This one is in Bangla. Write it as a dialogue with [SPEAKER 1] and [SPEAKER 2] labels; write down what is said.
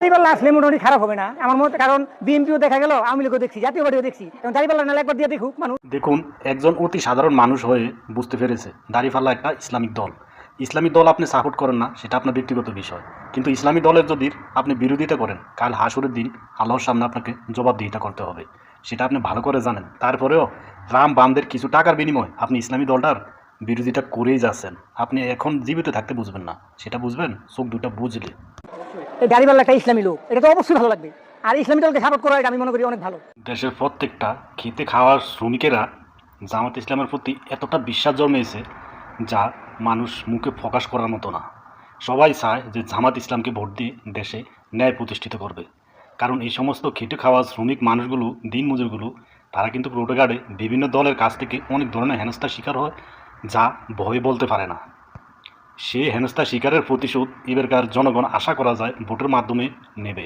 [SPEAKER 1] দাঁড়িপাল্লা আসলে মোটামুটি খারাপ হবে না। আমার মতে কারণ বিএনপিও দেখা গেল, আওয়ামী লীগও দেখছি, জাতীয় পার্টিও দেখছি। এবং দাঁড়িপাল্লা নাহলে একবার দিয়ে দেখুক মানুষ।
[SPEAKER 2] দেখুন, একজন অতি সাধারণ মানুষ হয়ে বুঝতে পেরেছে, দাঁড়িপাল্লা একটা ইসলামিক দল। ইসলামিক দল আপনি সাপোর্ট করেন না, সেটা আপনার ব্যক্তিগত বিষয়। কিন্তু ইসলামী দলের যদি আপনি বিরোধিতা করেন, কাল হাসুরের দিন আল্লাহর সামনে আপনাকে জবাবদিহিতা করতে হবে। সেটা আপনি ভালো করে জানেন। তারপরেও রাম বামদের কিছু টাকার বিনিময়ে আপনি ইসলামী দলটার বিরোধিতা করেই যাচ্ছেন। আপনি এখন জীবিত থাকতে বুঝবেন না। সেটা বুঝবেন, চোখ দুটা বুঝলে।
[SPEAKER 1] দাঁড়িপাল্লা একটা ইসলামী লোক, এটা তো অবশ্যই ভালো লাগবে। আর ইসলামী দলকে সাপোর্ট করা আমি মনে করি অনেক ভালো।
[SPEAKER 2] দেশের প্রত্যেকটা খেতে খাওয়ার শ্রমিকেরা জামাত ইসলামের প্রতি এতটা বিশ্বাস জন্মেছে যা মানুষ মুখে প্রকাশ করার মতো না। সবাই চায় যে জামাত ইসলামকে ভোট দিয়ে দেশে ন্যায় প্রতিষ্ঠিত করবে। কারণ এই সমস্ত খেটে খাওয়া শ্রমিক মানুষগুলো দিনমজুরগুলো তারা কিন্তু রোডগার্ডে বিভিন্ন দলের কাছ থেকে অনেক ধরনের হেনস্থার শিকার হয়, যা ভয়ে বলতে পারে না। সেই হেনস্থা শিকারের প্রতিশোধ এবারকার জনগণ আশা করা যায় ভোটের মাধ্যমে নেবে।